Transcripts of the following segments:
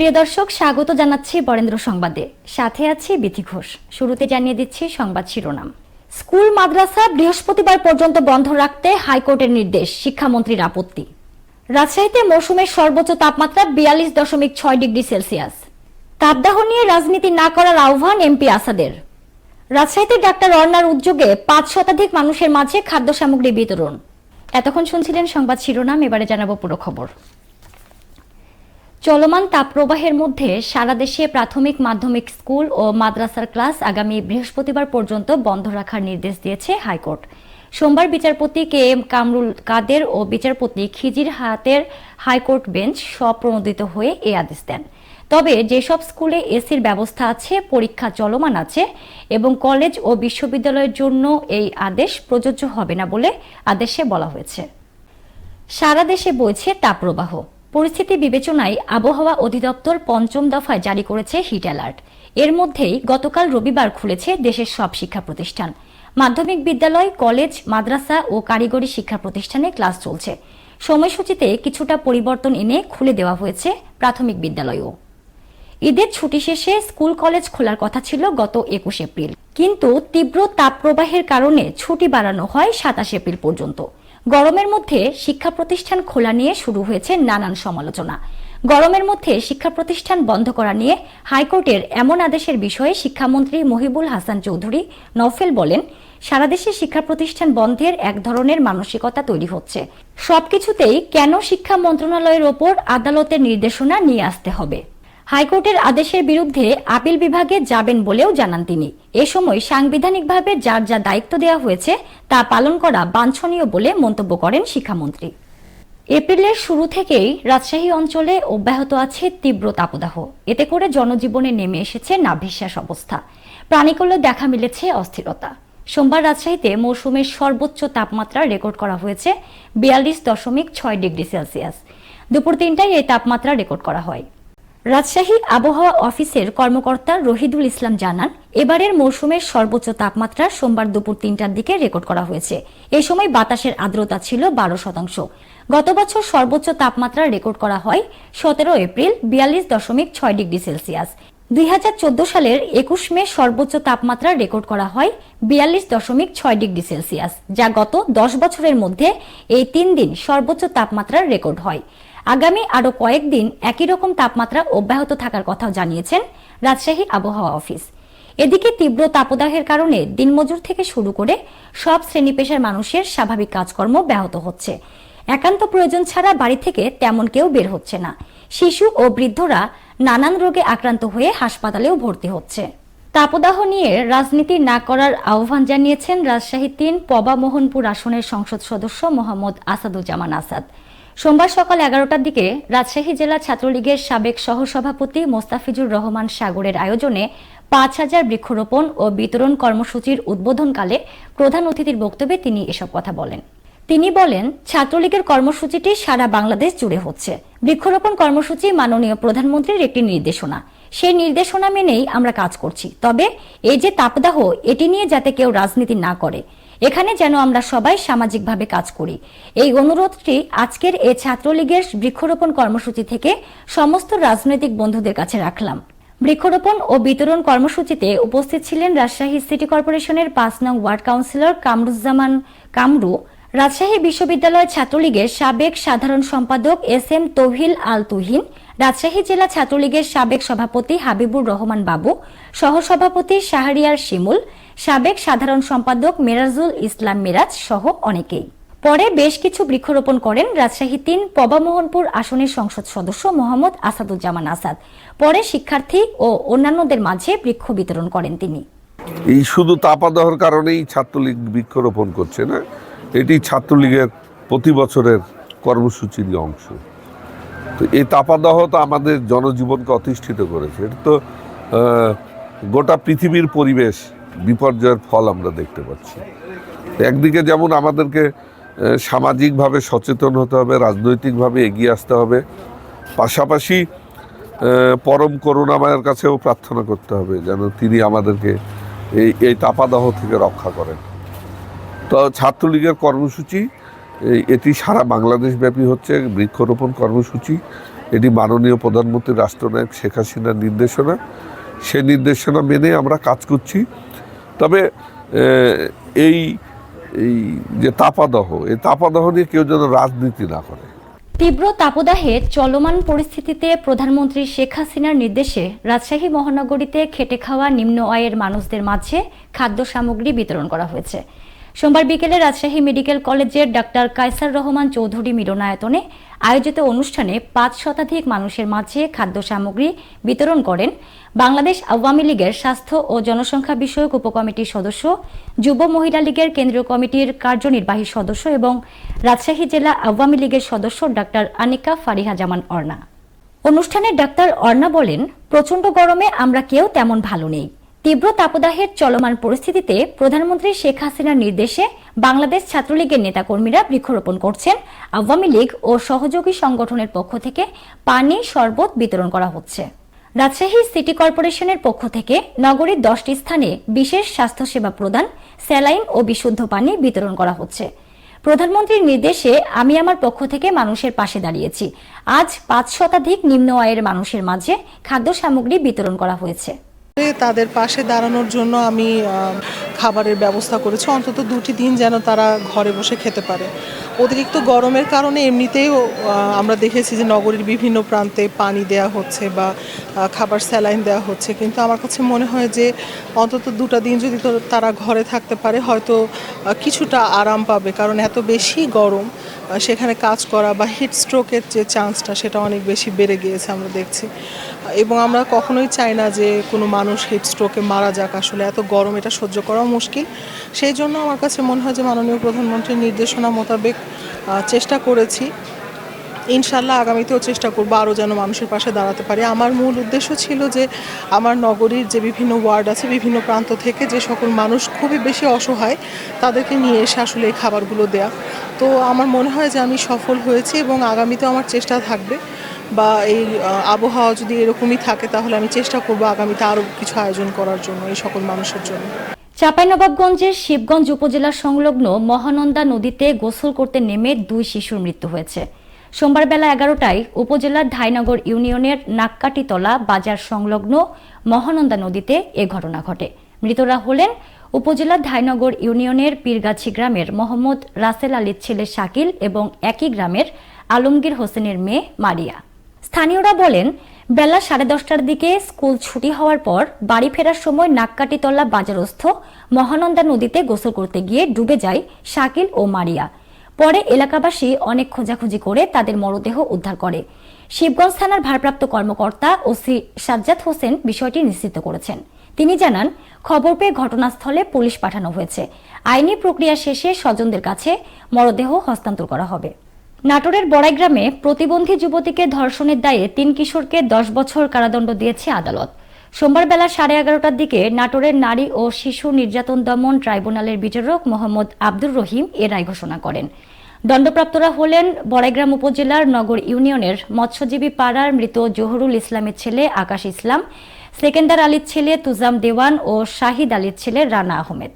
প্রিয় দর্শক, স্বাগত জানাচ্ছি বরেন্দ্র সংবাদে। সাথে আছি বিথি ঘোষ। শুরুতে জানিয়ে দিচ্ছি সংবাদ শিরোনাম। স্কুল, মাদ্রাসা বৃহস্পতিবার পর্যন্ত বন্ধ রাখতে হাইকোর্টের নির্দেশ শিক্ষামন্ত্রীর আপত্তি। রাজশাহীতে মৌসুমের সর্বোচ্চ তাপমাত্রা বিয়াল্লিশ দশমিক ছয় ডিগ্রি সেলসিয়াস। তাপদাহ নিয়ে রাজনীতি না করার আহ্বান এমপি আসাদের। রাজশাহীতে ডাক্তার অর্ণার উদ্যোগে পাঁচ শতাধিক মানুষের মাঝে খাদ্য সামগ্রী বিতরণ। এতক্ষণ শুনছিলেন সংবাদ শিরোনাম, এবারে জানাব পুরো খবর। চলমান তাপপ্রবাহের মধ্যে সারা দেশে প্রাথমিক মাধ্যমিক স্কুল ও মাদ্রাসার ক্লাস আগামী বৃহস্পতিবার পর্যন্ত বন্ধ রাখার নির্দেশ দিয়েছে হাইকোর্ট। সোমবার বিচারপতি কে এম কামরুল কাদের ও বিচারপতি খিজির হাতের হাইকোর্ট বেঞ্চ স্বপ্রণোদিত হয়ে এ আদেশ দেন। তবে যেসব স্কুলে এসির ব্যবস্থা আছে, পরীক্ষা চলমান আছে এবং কলেজ ও বিশ্ববিদ্যালয়ের জন্য এই আদেশ প্রযোজ্য হবে না বলে আদেশে বলা হয়েছে। সারা দেশে বইছে তাপপ্রবাহ। পরিস্থিতি বিবেচনায় আবহাওয়া অধিদপ্তর পঞ্চম দফায় জারি করেছে হিট অ্যালার্ট। এর মধ্যেই গতকাল রবিবার খুলেছে দেশের সব শিক্ষা প্রতিষ্ঠান। মাধ্যমিক বিদ্যালয়, কলেজ, মাদ্রাসা ও কারিগরি শিক্ষা প্রতিষ্ঠানে ক্লাস চলছে। সময়সূচিতে কিছুটা পরিবর্তন এনে খুলে দেওয়া হয়েছে প্রাথমিক বিদ্যালয়ও। ঈদের ছুটি শেষে স্কুল কলেজ খোলার কথা ছিল গত একুশ এপ্রিল। কিন্তু তীব্র তাপপ্রবাহের কারণে ছুটি বাড়ানো হয় সাতাশ এপ্রিল পর্যন্ত। গরমের মধ্যে শিক্ষা প্রতিষ্ঠান খোলা নিয়ে শুরু হয়েছে নানান সমালোচনা। গরমের মধ্যে শিক্ষা প্রতিষ্ঠান বন্ধ করা নিয়ে হাইকোর্টের এমন আদেশের বিষয়ে শিক্ষামন্ত্রী মহিবুল হাসান চৌধুরী নফেল বলেন, সারা দেশে শিক্ষা প্রতিষ্ঠান বন্ধের এক ধরনের মানসিকতা তৈরি হচ্ছে। সবকিছুতেই কেন শিক্ষা মন্ত্রণালয়ের ওপর আদালতের নির্দেশনা নিয়ে আসতে হবে? হাইকোর্টের আদেশের বিরুদ্ধে আপিল বিভাগে যাবেন বলেও জানান তিনি। এ সময় সাংবিধানিকভাবে যার যা দায়িত্ব দেওয়া হয়েছে, তা পালন করা বাঞ্ছনীয় বলে মন্তব্য করেন শিক্ষামন্ত্রী। এপ্রিলের শুরু থেকেই রাজশাহী অঞ্চলে অব্যাহত আছে তীব্র তাপদাহ। এতে করে জনজীবনে নেমে এসেছে নাভিশ্বাস অবস্থা। প্রাণীকল্য দেখা মিলেছে অস্থিরতা। সোমবার রাজশাহীতে মৌসুমের সর্বোচ্চ তাপমাত্রা রেকর্ড করা হয়েছে, বিয়াল্লিশ দশমিক ছয় ডিগ্রি সেলসিয়াস। দুপুর তিনটায় এই তাপমাত্রা রেকর্ড করা হয়। রাজশাহী আবহাওয়া অফিসের কর্মকর্তা রহিদুল ইসলাম জানান, এবারের মৌসুমের সর্বোচ্চ তাপমাত্রা সোমবার দুপুর তিনটার দিকে রেকর্ড করা হয়েছে। এই সময় বাতাসের আর্দ্রতা ছিল বারো শতাংশ। গত বছর সর্বোচ্চ তাপমাত্রা রেকর্ড করা হয় সতেরো এপ্রিল বিয়াল্লিশ দশমিক ছয় ডিগ্রি সেলসিয়াস। দুই হাজার চোদ্দ সালের একুশ মে সর্বোচ্চ তাপমাত্রা রেকর্ড করা হয় বিয়াল্লিশ দশমিক ছয় ডিগ্রি সেলসিয়াস, যা গত দশ বছরের মধ্যে এই তিন দিন সর্বোচ্চ তাপমাত্রার রেকর্ড হয়। আগামী আরও কয়েকদিন একই রকম তাপমাত্রা অব্যাহত থাকার কথাও জানিয়েছেন রাজশাহী আবহাওয়া অফিস। এদিকে তীব্র তাপদাহের কারণে দিনমজুর থেকে শুরু করে সব শ্রেণি পেশার মানুষের স্বাভাবিক কাজকর্ম ব্যাহত হচ্ছে। একান্ত প্রয়োজন ছাড়া বাড়ি থেকে তেমন কেউ বের হচ্ছে না। শিশু ও বৃদ্ধরা নানান রোগে আক্রান্ত হয়ে হাসপাতালেও ভর্তি হচ্ছে। তাপদাহ নিয়ে রাজনীতি না করার আহ্বান জানিয়েছেন রাজশাহী তিন পবা মোহনপুর আসনের সংসদ সদস্য মোহাম্মদ আসাদুজ্জামান আসাদ। সোমবার সকাল এগারোটার দিকে রাজশাহী জেলা ছাত্রলীগের সাবেক সহসভাপতি মোস্তাফিজুর রহমান সাগরের আয়োজনে পাঁচ হাজার বৃক্ষরোপণ ও বিতরণ কর্মসূচির উদ্বোধনকালে প্রধান অতিথির বক্তব্যে তিনি এসব কথা বলেন। তিনি বলেন, ছাত্রলীগের কর্মসূচিটি সারা বাংলাদেশ জুড়ে হচ্ছে। বৃক্ষরোপণ কর্মসূচি মাননীয় প্রধানমন্ত্রীর একটি নির্দেশনা। সেই নির্দেশনা মেনেই আমরা কাজ করছি। তবে এই যে তাপদাহ, এটি নিয়ে যাতে কেউ রাজনীতি না করে এখানে যেন আমরা সবাই সামাজিকভাবে কাজ করি। এই অনুরোধটি আজকের এ ছাত্রলীগের বৃক্ষরোপণ কর্মসূচি থেকে সমস্ত রাজনৈতিক বন্ধুদের কাছে রাখলাম। বৃক্ষরোপণ ও বিতরণ কর্মসূচিতে উপস্থিত ছিলেন রাজশাহী সিটি কর্পোরেশনের পাঁচ নং ওয়ার্ড কাউন্সিলর কামরুজ্জামান কামরু, রাজশাহী বিশ্ববিদ্যালয় ছাত্রলীগের সাবেক সাধারণ সম্পাদক এস এম তৌহিল আল তুহিন রাজশাহী জেলা ছাত্রলীগের সাবেক সভাপতি হাবিবুর রহমান বাবু, সহসভাপতি শাহরিয়ার শিমুল সাবেক সাধারণ সম্পাদক মেরাজুল ইসলাম মিরাজ সহ অনেকেই। পরে বেশ কিছু বৃক্ষরোপণ করেন রাজশাহী তিন পবামোহনপুর আসনের সংসদ সদস্য মোহাম্মদ আসাদুজ্জামান আসাদ। পরে শিক্ষার্থী ও অন্যান্যদের মাঝে বৃক্ষ বিতরণ করেন তিনি। এই শুধু তাপাদহর কারণেই ছাত্রলীগ বৃক্ষরোপণ করছে না, এটি ছাত্রলীগের প্রতি বছরের কর্মসূচির অংশ। তো এই তাপাদহ তো আমাদের জনজীবনকে অতিষ্ঠিত করেছে। এটা তো গোটা পৃথিবীর পরিবেশ বিপর্যয়ের ফল আমরা দেখতে পাচ্ছি। একদিকে যেমন আমাদেরকে সামাজিকভাবে সচেতন হতে হবে, রাজনৈতিকভাবে এগিয়ে আসতে হবে, পাশাপাশি পরম করুণাময়ের কাছেও প্রার্থনা করতে হবে, যেন তিনি আমাদেরকে এই এই তাপাদাহ থেকে রক্ষা করেন। তো ছাত্রলীগের কর্মসূচি এটি সারা বাংলাদেশ ব্যাপী হচ্ছে, বৃক্ষরোপণ কর্মসূচি, এটি মাননীয় প্রধানমন্ত্রী রাষ্ট্রনায়ক শেখ হাসিনার নির্দেশনা। সে নির্দেশনা মেনে আমরা কাজ করছি। তবে এই এই যে তাপাদহ, এই তাপাদহ নিয়ে কেউ যেন রাজনীতি না করে। তীব্র তাপদাহে চলমান পরিস্থিতিতে প্রধানমন্ত্রী শেখ হাসিনার নির্দেশে রাজশাহী মহানগরীতে খেটে খাওয়া নিম্ন আয়ের মানুষদের মাঝে খাদ্য সামগ্রী বিতরণ করা হয়েছে। সোমবার বিকেলে রাজশাহী মেডিকেল কলেজের ডাক্তার কায়সার রহমান চৌধুরী মিলনায়তনে আয়োজিত অনুষ্ঠানে পাঁচ শতাধিক মানুষের মাঝে খাদ্য সামগ্রী বিতরণ করেন বাংলাদেশ আওয়ামী লীগের স্বাস্থ্য ও জনসংখ্যা বিষয়ক উপকমিটির সদস্য, যুব মহিলা লীগের কেন্দ্রীয় কমিটির কার্যনির্বাহী সদস্য এবং রাজশাহী জেলা আওয়ামী লীগের সদস্য ডাক্তার আনিকা ফারিহা জামান অর্ণা। অনুষ্ঠানে ডাক্তার অর্ণা বলেন, প্রচণ্ড গরমে আমরা কেউ তেমন ভালো নেই। তীব্র তাপদাহের চলমান পরিস্থিতিতে প্রধানমন্ত্রী শেখ হাসিনার নির্দেশে বাংলাদেশ ছাত্রলীগের নেতাকর্মীরা বৃক্ষরোপণ করছেন। আওয়ামী লীগ ও সহযোগী সংগঠনের পক্ষ থেকে পানি শরবত বিতরণ করা হচ্ছে। রাজশাহী সিটি কর্পোরেশনের পক্ষ থেকে নগরীর দশটি স্থানে বিশেষ স্বাস্থ্যসেবা প্রদান, স্যালাইন ও বিশুদ্ধ পানি বিতরণ করা হচ্ছে। প্রধানমন্ত্রীর নির্দেশে আমি আমার পক্ষ থেকে মানুষের পাশে দাঁড়িয়েছি। আজ পাঁচ শতাধিক নিম্ন আয়ের মানুষের মাঝে খাদ্য সামগ্রী বিতরণ করা হয়েছে। তাদের পাশে দাঁড়ানোর জন্য আমি খাবারের ব্যবস্থা করেছি। অন্তত দুটি দিন যেন তারা ঘরে বসে খেতে পারে। অতিরিক্ত গরমের কারণে এমনিতেও আমরা দেখেছি যে নগরীর বিভিন্ন প্রান্তে পানি দেয়া হচ্ছে বা খাবার স্যালাইন দেওয়া হচ্ছে। কিন্তু আমার কাছে মনে হয় যে অন্তত দুটা দিন যদি তারা ঘরে থাকতে পারে, হয়তো কিছুটা আরাম পাবে। কারণ এত বেশি গরম সেখানে কাজ করা বা হিট স্ট্রোকের যে চান্সটা, সেটা অনেক বেশি বেড়ে গিয়েছে আমরা দেখছি। এবং আমরা কখনোই চাই না যে কোনো মানুষ হিট স্ট্রোকে মারা যাক। আসলে এত গরম, এটা সহ্য করাও মুশকিল। সেই জন্য আমার কাছে মনে হয় যে মাননীয় প্রধানমন্ত্রীর নির্দেশনা মোতাবেক চেষ্টা করেছি। ইনশাল্লাহ আগামীতেও চেষ্টা করব আরও যেন মানুষের পাশে দাঁড়াতে পারি। আমার মূল উদ্দেশ্য ছিল যে আমার নগরীর যে বিভিন্ন ওয়ার্ড আছে, বিভিন্ন প্রান্ত থেকে যে সকল মানুষ খুবই বেশি অসহায়, তাদেরকে নিয়ে এসে আসলে এই খাবারগুলো দেয়া। তো আমার মনে হয় যে আমি সফল হয়েছি এবং আগামীতেও আমার চেষ্টা থাকবে। বা এই আবহাওয়া যদি এরকমই থাকে, তাহলে আমি চেষ্টা করব আগামীতে আরও কিছু আয়োজন করার জন্য এই সকল মানুষের জন্য। চাঁপাইনবাবগঞ্জের শিবগঞ্জ উপজেলা সংলগ্ন মহানন্দা নদীতে গোসল করতে নেমে দুই শিশুর মৃত্যু হয়েছে। সোমবার বেলা এগারোটায় উপজেলার ধাইনগর ইউনিয়নের নাক্কাটিতলা বাজার সংলগ্ন মহানন্দা নদীতে এ ঘটনা ঘটে। মৃতরা হলেন উপজেলার ধাইনগর ইউনিয়নের পীরগাছি গ্রামের মোহাম্মদ রাসেল আলীর ছেলে শাকিল এবং একই গ্রামের আলমগীর হোসেনের মেয়ে মারিয়া। স্থানীয়রা বলেন, বেলা সাড়ে দশটার দিকে স্কুল ছুটি হওয়ার পর বাড়ি ফেরার সময় নাককাটিতলা বাজারস্থ মহানন্দা নদীতে গোসল করতে গিয়ে ডুবে যায় শাকিল ও মারিয়া। পরে এলাকাবাসী অনেক খোঁজাখুঁজি করে তাদের মরদেহ উদ্ধার করে। শিবগঞ্জ থানার ভারপ্রাপ্ত কর্মকর্তা ও ওসি সাজ্জাদ হোসেন বিষয়টি নিশ্চিত করেছেন। তিনি জানান, খবর পেয়ে ঘটনাস্থলে পুলিশ পাঠানো হয়েছে। আইনি প্রক্রিয়া শেষে স্বজনদের কাছে মরদেহ হস্তান্তর করা হবে। নাটোরের বড়াইগ্রামে প্রতিবন্ধী যুবতীকে ধর্ষণের দায়ে তিন কিশোরকে দশ বছর কারাদণ্ড দিয়েছে আদালত। সোমবার বেলা সাড়ে এগারোটার দিকে নাটোরের নারী ও শিশু নির্যাতন দমন ট্রাইব্যুনালের বিচারক মোহাম্মদ আব্দুর রহিম এ রায় ঘোষণা করেন। দণ্ডপ্রাপ্তরা হলেন বড়াইগ্রাম উপজেলার নগর ইউনিয়নের মৎস্যজীবী পাড়ার মৃত জহুরুল ইসলামের ছেলে আকাশ ইসলাম, সেকেন্দার আলীর ছেলে তুজাম দেওয়ান ও শাহিদ আলীর ছেলে রানা আহমেদ।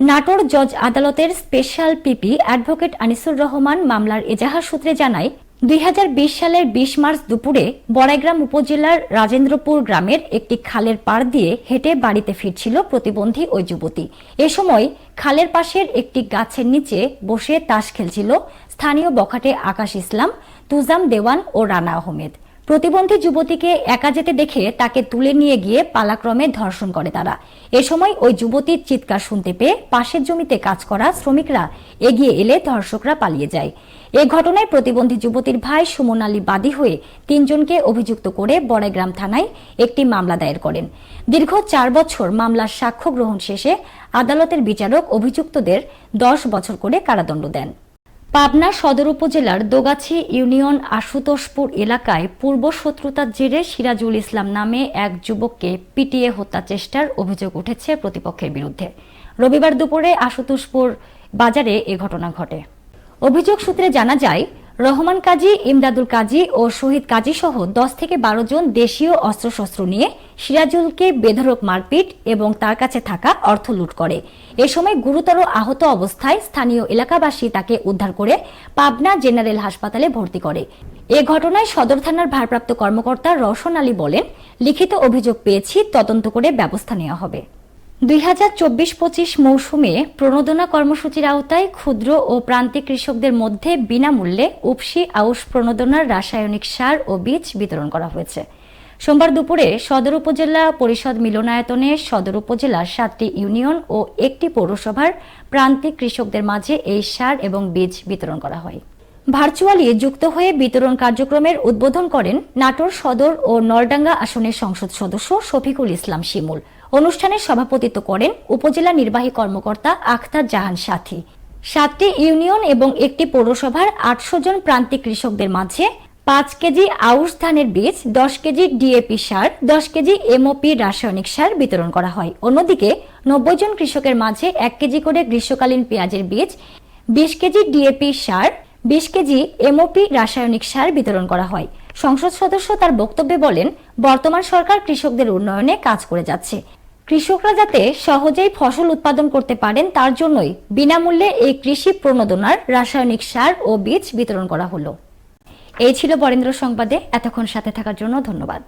নাটোর জজ আদালতের special PP advocate Anisur Rahman মামলার এজাহার সূত্রে জানায়, দুই হাজার বিশ সালের বিশ মার্চ দুপুরে বড়াইগ্রাম উপজেলার রাজেন্দ্রপুর গ্রামের একটি খালের পাড় দিয়ে হেঁটে বাড়িতে ফিরছিল প্রতিবন্ধী ওই যুবতী। এ সময় খালের পাশের একটি গাছের নিচে বসে তাস খেলছিল স্থানীয় বখাটে আকাশ ইসলাম, তুজাম দেওয়ান ও রানা আহমেদ। প্রতিবন্ধী যুবতীকে একা যেতে দেখে তাকে তুলে নিয়ে গিয়ে পালাক্রমে ধর্ষণ করে তারা। এ সময় ওই যুবতীর চিৎকার শুনতে পেয়ে পাশের জমিতে কাজ করা শ্রমিকরা এগিয়ে এলে ধর্ষকরা পালিয়ে যায়। এ ঘটনায় প্রতিবন্ধী যুবতীর ভাই সুমন আলী বাদী হয়ে তিনজনকে অভিযুক্ত করে বড়াইগ্রাম থানায় একটি মামলা দায়ের করেন। দীর্ঘ চার বছর মামলার সাক্ষ্য গ্রহণ শেষে আদালতের বিচারক অভিযুক্তদের দশ বছর করে কারাদণ্ড দেন। পাবনা সদর উপজেলার দোগাছি ইউনিয়ন আশুতোষপুর এলাকায় পূর্ব শত্রুতার জেরে সিরাজুল ইসলাম নামে এক যুবককে পিটিয়ে হত্যা চেষ্টার অভিযোগ উঠেছে প্রতিপক্ষের বিরুদ্ধে। রবিবার দুপুরে আশুতোষপুর বাজারে এ ঘটনা ঘটে। অভিযোগ সূত্রে জানা যায় রহমান কাজী, ইমদাদুল কাজী ও শহীদ কাজী সহ দশ থেকে বারো জন দেশীয় অস্ত্রশস্ত্র নিয়ে সিরাজুলকে বেধরক মারপিট এবং তার কাছে থাকা অর্থ লুট করে। এ সময় গুরুতর আহত অবস্থায় স্থানীয় এলাকাবাসী তাকে উদ্ধার করে পাবনা জেনারেল হাসপাতালে ভর্তি করে। এ ঘটনায় সদর থানার ভারপ্রাপ্ত কর্মকর্তা রওশন আলী বলেন, লিখিত অভিযোগ পেয়েছি, তদন্ত করে ব্যবস্থা নেওয়া হবে। দুই হাজার চব্বিশ পঁচিশ মৌসুমে প্রণোদনা কর্মসূচির আওতায় ক্ষুদ্র ও প্রান্তিক কৃষকদের মধ্যে বিনামূল্যে উপসি আউশ প্রণোদনার রাসায়নিক সার ও বীজ বিতরণ করা হয়েছে। সোমবার দুপুরে সদর উপজেলা পরিষদ মিলনায়তনে সদর উপজেলার সাতটি ইউনিয়ন ও একটি পৌরসভার প্রান্তিক কৃষকদের মাঝে এই সার এবং বীজ বিতরণ করা হয়। ভার্চুয়ালি যুক্ত হয়ে বিতরণ কার্যক্রমের উদ্বোধন করেন নাটোর সদর ও নলডাঙ্গা আসনের সংসদ সদস্য শফিকুল ইসলাম শিমুল। অনুষ্ঠানে সভাপতিত্ব করেন উপজেলা নির্বাহী কর্মকর্তা আখতার জাহান সাথী। সাতটি ইউনিয়ন এবং একটি পৌরসভার আটশো জন প্রান্তিক কৃষকদের মাঝে পাঁচ কেজি আউশ ধানের বীজ, দশ কেজি ডিএপি সার, দশ কেজি এমওপি রাসায়নিক সার বিতরণ করা হয়। অন্যদিকে নব্বই জন কৃষকের মাঝে এক কেজি করে গ্রীষ্মকালীন পেঁয়াজের বীজ, বিশ কেজি ডিএপি সার বিশ কেজি এমওপি রাসায়নিক সার বিতরণ করা হয়। সংসদ সদস্য তার বক্তব্যে বলেন, বর্তমান সরকার কৃষকদের উন্নয়নে কাজ করে যাচ্ছে। কৃষকরা যাতে সহজেই ফসল উৎপাদন করতে পারেন, তার জন্যই বিনামূল্যে এই কৃষি প্রণোদনার রাসায়নিক সার ও বীজ বিতরণ করা হলো। এই ছিল বরেন্দ্র সংবাদে। এতক্ষণ সাথে থাকার জন্য ধন্যবাদ।